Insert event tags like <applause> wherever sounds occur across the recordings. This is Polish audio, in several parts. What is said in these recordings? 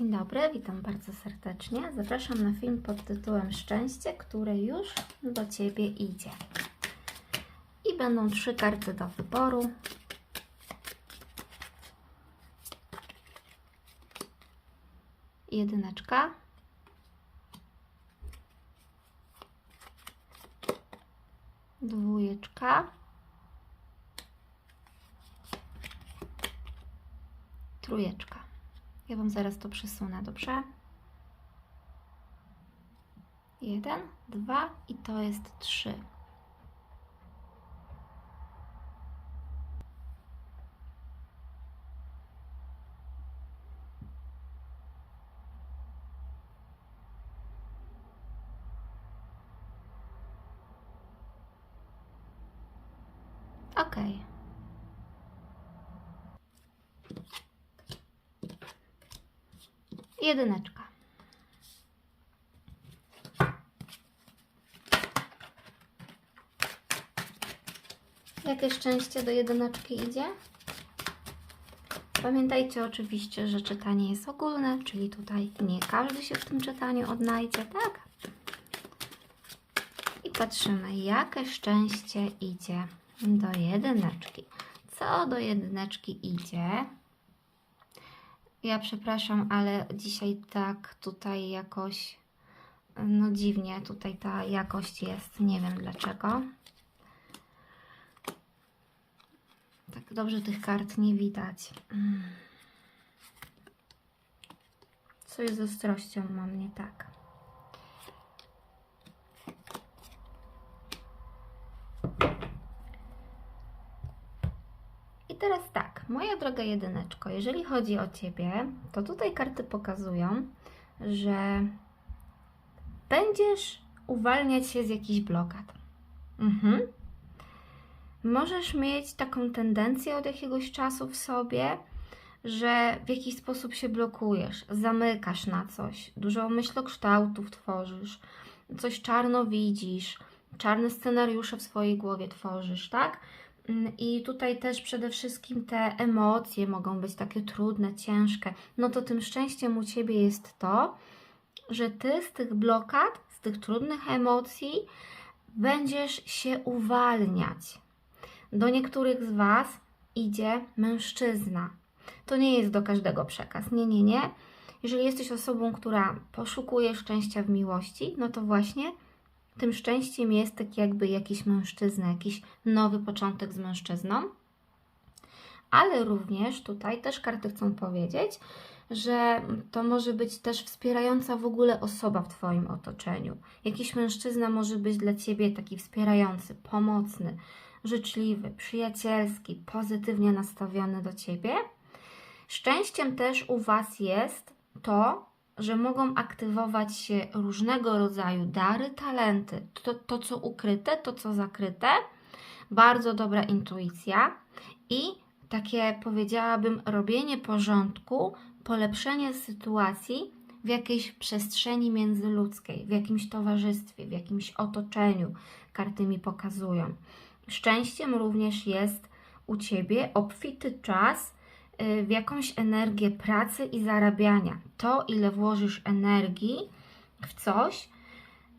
Dzień dobry, witam bardzo serdecznie. Zapraszam na film pod tytułem Szczęście, które już do Ciebie idzie. I będą trzy karty do wyboru. Jedyneczka. Dwójeczka. Trójeczka. Ja Wam zaraz to przesunę, dobrze? Jeden, dwa i to jest trzy. Jedyneczka. Jakie szczęście do jedyneczki idzie? Pamiętajcie oczywiście, że czytanie jest ogólne, czyli tutaj nie każdy się w tym czytaniu odnajdzie, tak? I patrzymy, jakie szczęście idzie do jedyneczki. Co do jedyneczki idzie? Ja przepraszam, ale dzisiaj tak tutaj jakoś, no dziwnie tutaj ta jakość jest. Nie wiem dlaczego. Tak dobrze tych kart nie widać. Mm. Coś z ostrością mam nie tak. I teraz tak, moja droga jedyneczko, jeżeli chodzi o Ciebie, to tutaj karty pokazują, że będziesz uwalniać się z jakichś blokad. Mhm. Możesz mieć taką tendencję od jakiegoś czasu w sobie, że w jakiś sposób się blokujesz, zamykasz na coś, dużo myślokształtów tworzysz, coś czarno widzisz, czarne scenariusze w swojej głowie tworzysz, tak? Mm, I tutaj też przede wszystkim te emocje mogą być takie trudne, ciężkie. No to tym szczęściem u Ciebie jest to, że Ty z tych blokad, z tych trudnych emocji będziesz się uwalniać. Do niektórych z Was idzie mężczyzna. To nie jest do każdego przekaz. Nie, nie, nie. Jeżeli jesteś osobą, która poszukuje szczęścia w miłości, no to właśnie tym szczęściem jest tak jakby jakiś mężczyzna, jakiś nowy początek z mężczyzną. Ale również tutaj też karty chcą powiedzieć, że to może być też wspierająca w ogóle osoba w Twoim otoczeniu. Jakiś mężczyzna może być dla Ciebie taki wspierający, pomocny, życzliwy, przyjacielski, pozytywnie nastawiony do Ciebie. Szczęściem też u Was jest to, że mogą aktywować się różnego rodzaju dary, talenty. To, to co ukryte, to co zakryte. Bardzo dobra intuicja i takie powiedziałabym robienie porządku, polepszenie sytuacji w jakiejś przestrzeni międzyludzkiej, w jakimś towarzystwie, w jakimś otoczeniu. Karty mi pokazują. Szczęściem również jest u Ciebie obfity czas w jakąś energię pracy i zarabiania. To, ile włożysz energii w coś,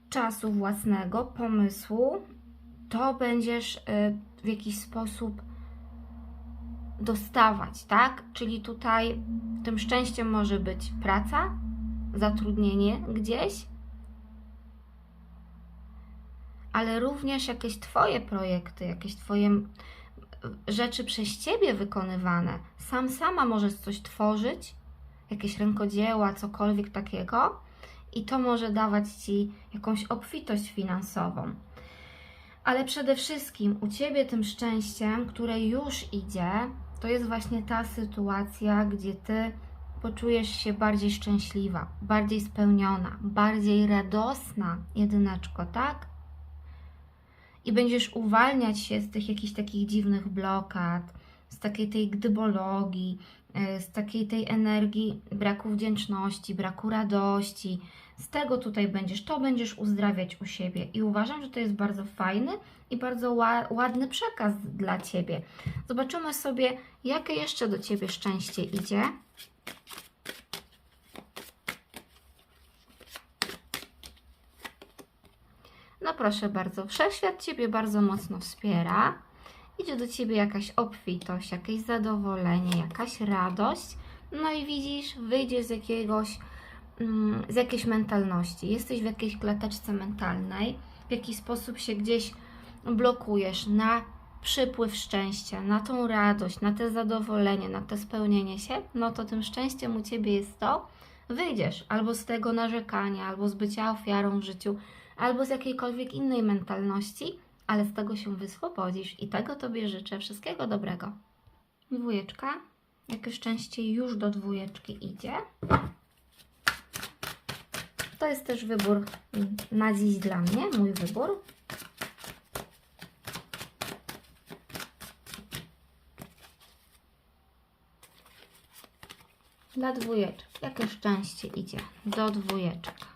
czasu własnego, pomysłu, to będziesz y, w jakiś sposób dostawać, tak? Czyli tutaj tym szczęściem może być praca, zatrudnienie gdzieś, ale również jakieś Twoje projekty, jakieś Twoje rzeczy przez Ciebie wykonywane. Sam, sama możesz coś tworzyć, jakieś rękodzieła, cokolwiek takiego i to może dawać Ci jakąś obfitość finansową. Ale przede wszystkim u Ciebie tym szczęściem, które już idzie, to jest właśnie ta sytuacja, gdzie Ty poczujesz się bardziej szczęśliwa, bardziej spełniona, bardziej radosna, jedyneczko, tak? I będziesz uwalniać się z tych jakichś takich dziwnych blokad, z takiej tej gdybologii, e, z takiej tej energii braku wdzięczności, braku radości. Z tego tutaj będziesz, to będziesz uzdrawiać u siebie. I uważam, że to jest bardzo fajny i bardzo ła- ładny przekaz dla Ciebie. Zobaczymy sobie, jakie jeszcze do Ciebie szczęście idzie. No proszę bardzo, wszechświat Ciebie bardzo mocno wspiera. Idzie do Ciebie jakaś obfitość, jakieś zadowolenie, jakaś radość. No i widzisz, wyjdziesz z jakiegoś, mm, z jakiejś mentalności. Jesteś w jakiejś klateczce mentalnej, w jakiś sposób się gdzieś blokujesz na przypływ szczęścia, na tą radość, na te zadowolenie, na to spełnienie się, no to tym szczęściem u Ciebie jest to, wyjdziesz albo z tego narzekania, albo z bycia ofiarą w życiu, albo z jakiejkolwiek innej mentalności, ale z tego się wyswobodzisz i tego Tobie życzę. Wszystkiego dobrego. Dwójeczka. Jakie szczęście już do dwójeczki idzie. To jest też wybór na dziś dla mnie, mój wybór. Dla dwójeczek. Jakie szczęście idzie do dwójeczek.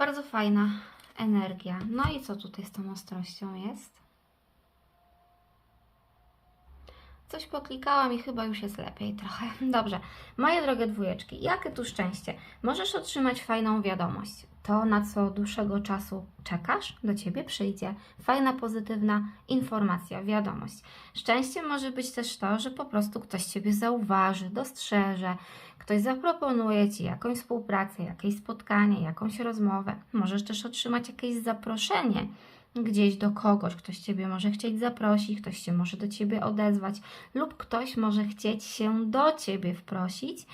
Bardzo fajna energia. No i co tutaj z tą ostrością jest? Coś poklikałam i chyba już jest lepiej trochę. <laughs> Dobrze. Moje drogie dwójeczki, jakie tu szczęście. Możesz otrzymać fajną wiadomość. To, na co dłuższego czasu czekasz, do Ciebie przyjdzie. Fajna, pozytywna informacja, wiadomość. Szczęście może być też to, że po prostu ktoś Ciebie zauważy, dostrzeże, ktoś zaproponuje Ci jakąś współpracę, jakieś spotkanie, jakąś rozmowę. Możesz też otrzymać jakieś zaproszenie gdzieś do kogoś. Ktoś Ciebie może chcieć zaprosić, ktoś się może do Ciebie odezwać, lub ktoś może chcieć się do Ciebie wprosić,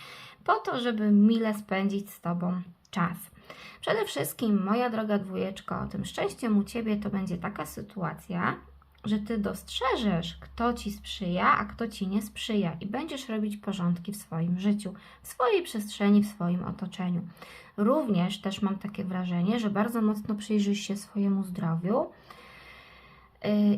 po to, żeby mile spędzić z Tobą czas. Przede wszystkim, moja droga dwójeczko, tym szczęściem u Ciebie to będzie taka sytuacja, że Ty dostrzeżesz, kto Ci sprzyja, a kto Ci nie sprzyja i będziesz robić porządki w swoim życiu, w swojej przestrzeni, w swoim otoczeniu. Również też mam takie wrażenie, że bardzo mocno przyjrzysz się swojemu zdrowiu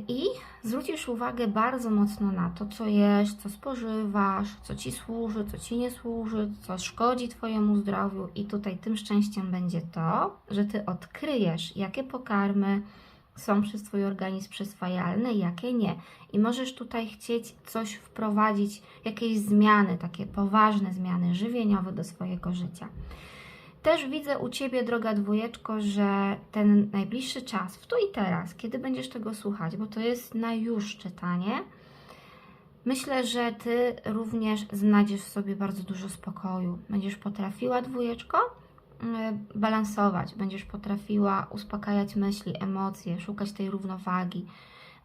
i zwrócisz uwagę bardzo mocno na to, co jesz, co spożywasz, co Ci służy, co Ci nie służy, co szkodzi Twojemu zdrowiu i tutaj tym szczęściem będzie to, że Ty odkryjesz, jakie pokarmy, są przez Twój organizm przyswajalne, jakie nie. I możesz tutaj chcieć coś wprowadzić, jakieś zmiany, takie poważne zmiany żywieniowe do swojego życia. Też widzę u Ciebie, droga dwójeczko, że ten najbliższy czas, w tu i teraz, kiedy będziesz tego słuchać, bo to jest na już czytanie, myślę, że Ty również znajdziesz w sobie bardzo dużo spokoju. Będziesz potrafiła, dwójeczko, y, balansować, będziesz potrafiła uspokajać myśli, emocje, szukać tej równowagi.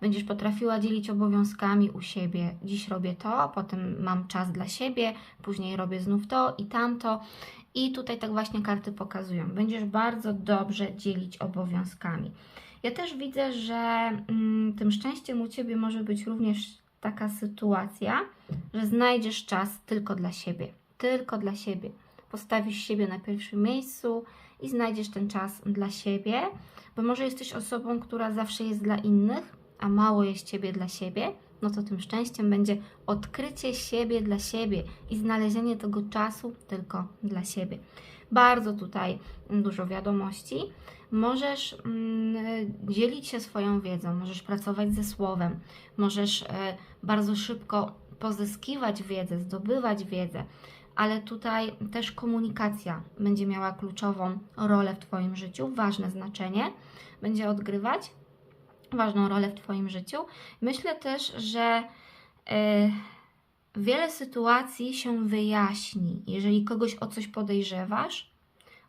Będziesz potrafiła dzielić obowiązkami u siebie. Dziś robię to, potem mam czas dla siebie, później robię znów to i tamto. I tutaj tak właśnie karty pokazują. Będziesz bardzo dobrze dzielić obowiązkami. Ja też widzę, że mm, tym szczęściem u Ciebie może być również taka sytuacja, że znajdziesz czas tylko dla siebie. Tylko dla siebie. Postawisz siebie na pierwszym miejscu i znajdziesz ten czas dla siebie, bo może jesteś osobą, która zawsze jest dla innych, a mało jest Ciebie dla siebie, no to tym szczęściem będzie odkrycie siebie dla siebie i znalezienie tego czasu tylko dla siebie. Bardzo tutaj dużo wiadomości. Możesz mm, dzielić się swoją wiedzą, możesz pracować ze słowem, możesz e, bardzo szybko pozyskiwać wiedzę, zdobywać wiedzę, ale tutaj też komunikacja będzie miała kluczową rolę w Twoim życiu, ważne znaczenie będzie odgrywać ważną rolę w Twoim życiu. Myślę też, że y, wiele sytuacji się wyjaśni. Jeżeli kogoś o coś podejrzewasz,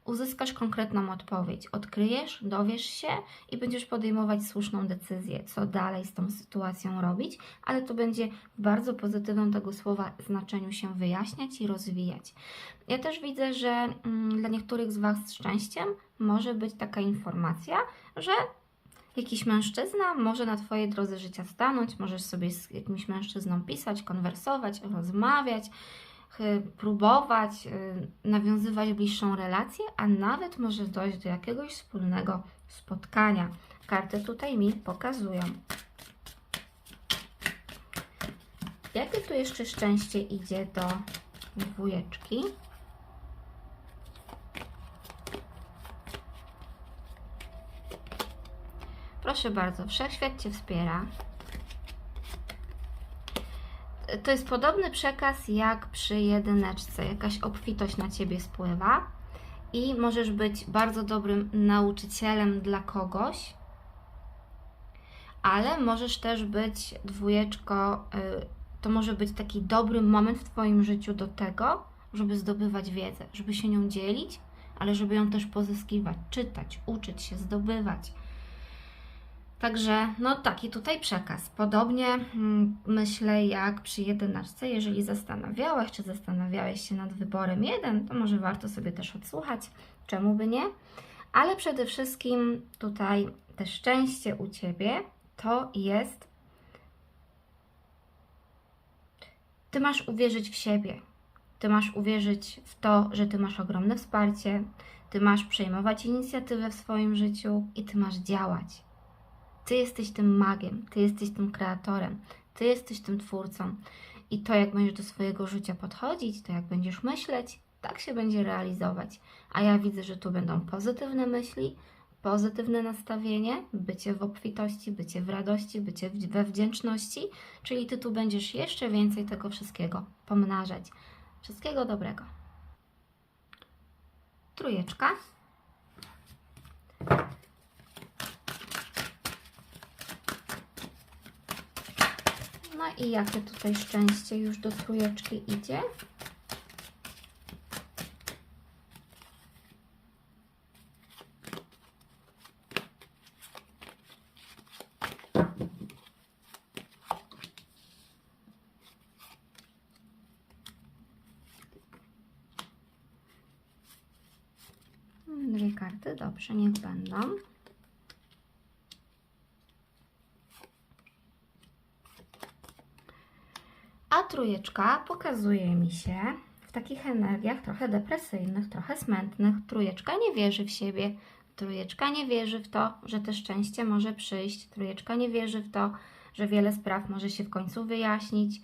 uzyskasz konkretną odpowiedź. Odkryjesz, dowiesz się i będziesz podejmować słuszną decyzję, co dalej z tą sytuacją robić, ale to będzie w bardzo pozytywnym tego słowa znaczeniu się wyjaśniać i rozwijać. Ja też widzę, że mm, dla niektórych z Was szczęściem może być taka informacja, że jakiś mężczyzna może na Twojej drodze życia stanąć, możesz sobie z jakimś mężczyzną pisać, konwersować, rozmawiać, próbować y, nawiązywać bliższą relację, a nawet może dojść do jakiegoś wspólnego spotkania. Karty tutaj mi pokazują. Jakie tu jeszcze szczęście idzie do dwójeczki? Proszę bardzo, wszechświat Cię wspiera. to jest podobny przekaz jak przy jedyneczce. Jakaś obfitość na ciebie spływa i możesz być bardzo dobrym nauczycielem dla kogoś, ale możesz też być dwójeczko. y, To może być taki dobry moment w Twoim życiu do tego, żeby zdobywać wiedzę, żeby się nią dzielić, ale żeby ją też pozyskiwać, czytać, uczyć się, zdobywać. Także, no taki tutaj przekaz. Podobnie mm, myślę jak przy jedenastce. Jeżeli zastanawiałaś, czy zastanawiałeś się nad wyborem jeden, to może warto sobie też odsłuchać. Czemu by nie? Ale przede wszystkim tutaj te szczęście u Ciebie to jest. Ty masz uwierzyć w siebie. Ty masz uwierzyć w to, że Ty masz ogromne wsparcie. Ty masz przejmować inicjatywę w swoim życiu i Ty masz działać. Ty jesteś tym magiem, ty jesteś tym kreatorem, ty jesteś tym twórcą. I to, jak będziesz do swojego życia podchodzić, to jak będziesz myśleć, tak się będzie realizować. A ja widzę, że tu będą pozytywne myśli, pozytywne nastawienie, bycie w obfitości, bycie w radości, bycie we wdzięczności, czyli ty tu będziesz jeszcze więcej tego wszystkiego pomnażać. Wszystkiego dobrego. Trójeczka. No i jakie tutaj szczęście już do trójeczki idzie? Dwie karty, dobrze, niech będą. A trójeczka pokazuje mi się w takich energiach trochę depresyjnych, trochę smętnych. Trójeczka nie wierzy w siebie. Trójeczka nie wierzy w to, że to szczęście może przyjść. Trójeczka nie wierzy w to, że wiele spraw może się w końcu wyjaśnić,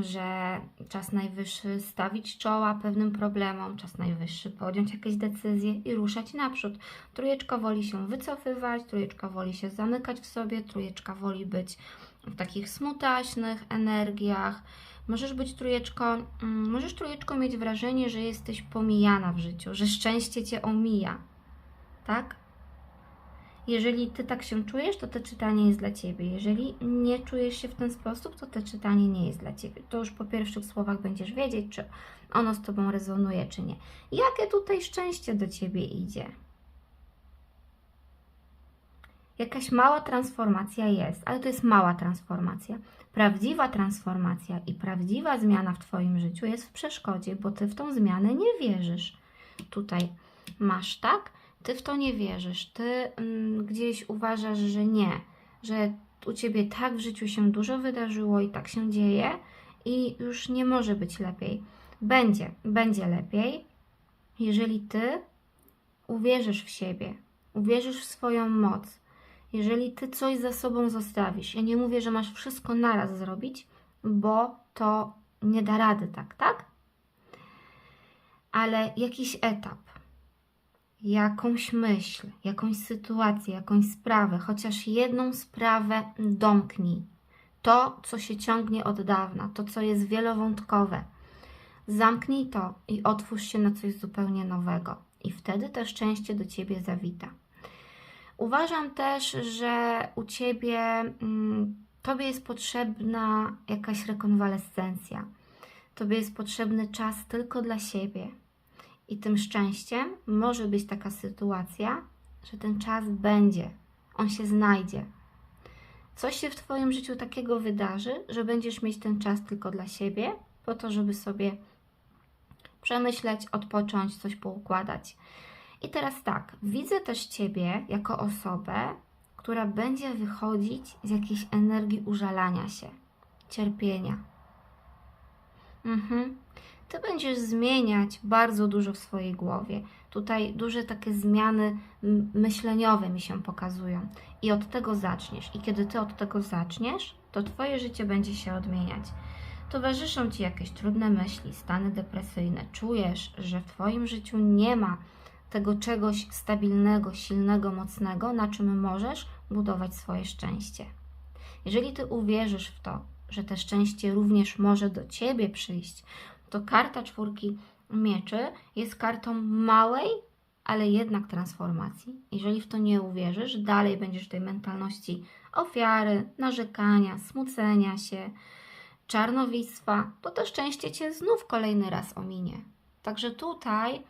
że czas najwyższy stawić czoła pewnym problemom, czas najwyższy podjąć jakieś decyzje i ruszać naprzód. Trójeczka woli się wycofywać, trójeczka woli się zamykać w sobie, trójeczka woli być w takich smutaśnych energiach. Możesz być trójeczką, mm, możesz trójeczką mieć wrażenie, że jesteś pomijana w życiu, że szczęście cię omija. Tak? Jeżeli ty tak się czujesz, to to czytanie jest dla ciebie. Jeżeli nie czujesz się w ten sposób, to to czytanie nie jest dla ciebie. To już po pierwszych słowach będziesz wiedzieć, czy ono z tobą rezonuje, czy nie. Jakie tutaj szczęście do ciebie idzie? Jakaś mała transformacja jest, ale to jest mała transformacja. Prawdziwa transformacja i prawdziwa zmiana w Twoim życiu jest w przeszkodzie, bo Ty w tą zmianę nie wierzysz. Tutaj masz tak, Ty w to nie wierzysz. Ty mm, gdzieś uważasz, że nie, że u Ciebie tak w życiu się dużo wydarzyło i tak się dzieje i już nie może być lepiej. Będzie, będzie lepiej, jeżeli Ty uwierzysz w siebie, uwierzysz w swoją moc, jeżeli ty coś za sobą zostawisz, ja nie mówię, że masz wszystko naraz zrobić, bo to nie da rady tak, tak? Ale jakiś etap, jakąś myśl, jakąś sytuację, jakąś sprawę, chociaż jedną sprawę domknij. To, co się ciągnie od dawna, to, co jest wielowątkowe. Zamknij to i otwórz się na coś zupełnie nowego. I wtedy to szczęście do ciebie zawita. Uważam też, że u Ciebie, mm, Tobie jest potrzebna jakaś rekonwalescencja. Tobie jest potrzebny czas tylko dla siebie. I tym szczęściem może być taka sytuacja, że ten czas będzie, on się znajdzie. Coś się w Twoim życiu takiego wydarzy, że będziesz mieć ten czas tylko dla siebie, po to, żeby sobie przemyśleć, odpocząć, coś poukładać. I teraz tak, widzę też Ciebie jako osobę, która będzie wychodzić z jakiejś energii użalania się, cierpienia. Mhm. Ty będziesz zmieniać bardzo dużo w swojej głowie. Tutaj duże takie zmiany myśleniowe mi się pokazują. I od tego zaczniesz. I kiedy Ty od tego zaczniesz, to Twoje życie będzie się odmieniać. Towarzyszą Ci jakieś trudne myśli, stany depresyjne. Czujesz, że w Twoim życiu nie ma tego czegoś stabilnego, silnego, mocnego, na czym możesz budować swoje szczęście. Jeżeli ty uwierzysz w to, że te szczęście również może do ciebie przyjść, to karta czwórki mieczy jest kartą małej, ale jednak transformacji. Jeżeli w to nie uwierzysz, dalej będziesz w tej mentalności ofiary, narzekania, smucenia się, czarnowictwa, to to szczęście cię znów kolejny raz ominie. Także tutaj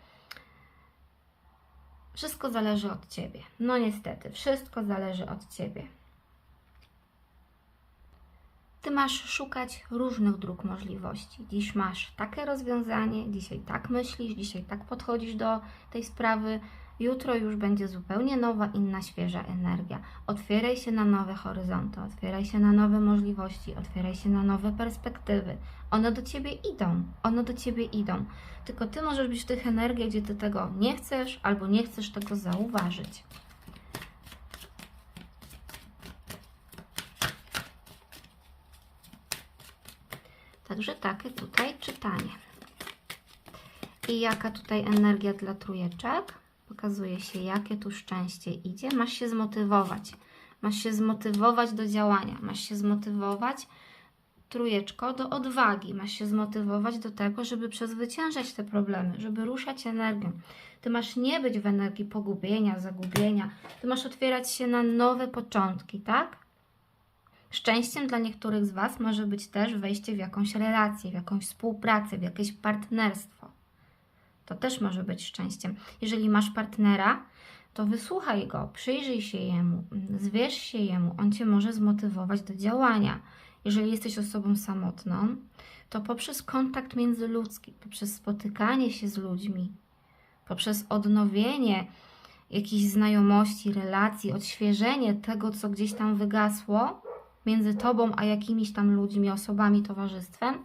wszystko zależy od ciebie. No niestety, wszystko zależy od ciebie. Ty masz szukać różnych dróg możliwości. Dziś masz takie rozwiązanie, dzisiaj tak myślisz, dzisiaj tak podchodzisz do tej sprawy. Jutro już będzie zupełnie nowa, inna, świeża energia. Otwieraj się na nowe horyzonty, otwieraj się na nowe możliwości, otwieraj się na nowe perspektywy. One do ciebie idą, one do ciebie idą. Tylko ty możesz być w tych energiach, gdzie ty tego nie chcesz albo nie chcesz tego zauważyć. Także takie tutaj czytanie. I jaka tutaj energia dla trójeczek? Pokazuje się, jakie tu szczęście idzie. Masz się zmotywować. Masz się zmotywować do działania. Masz się zmotywować, trójeczko, do odwagi. Masz się zmotywować do tego, żeby przezwyciężać te problemy, żeby ruszać energią. Ty masz nie być w energii pogubienia, zagubienia. Ty masz otwierać się na nowe początki, tak? Szczęściem dla niektórych z Was może być też wejście w jakąś relację, w jakąś współpracę, w jakieś partnerstwo. To też może być szczęściem. Jeżeli masz partnera, to wysłuchaj go, przyjrzyj się jemu, zwierz się jemu, on cię może zmotywować do działania. Jeżeli jesteś osobą samotną, to poprzez kontakt międzyludzki, poprzez spotykanie się z ludźmi, poprzez odnowienie jakichś znajomości, relacji, odświeżenie tego, co gdzieś tam wygasło między tobą a jakimiś tam ludźmi, osobami, towarzystwem,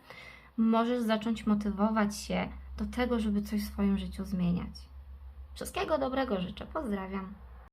możesz zacząć motywować się do tego, żeby coś w swoim życiu zmieniać. Wszystkiego dobrego życzę. Pozdrawiam.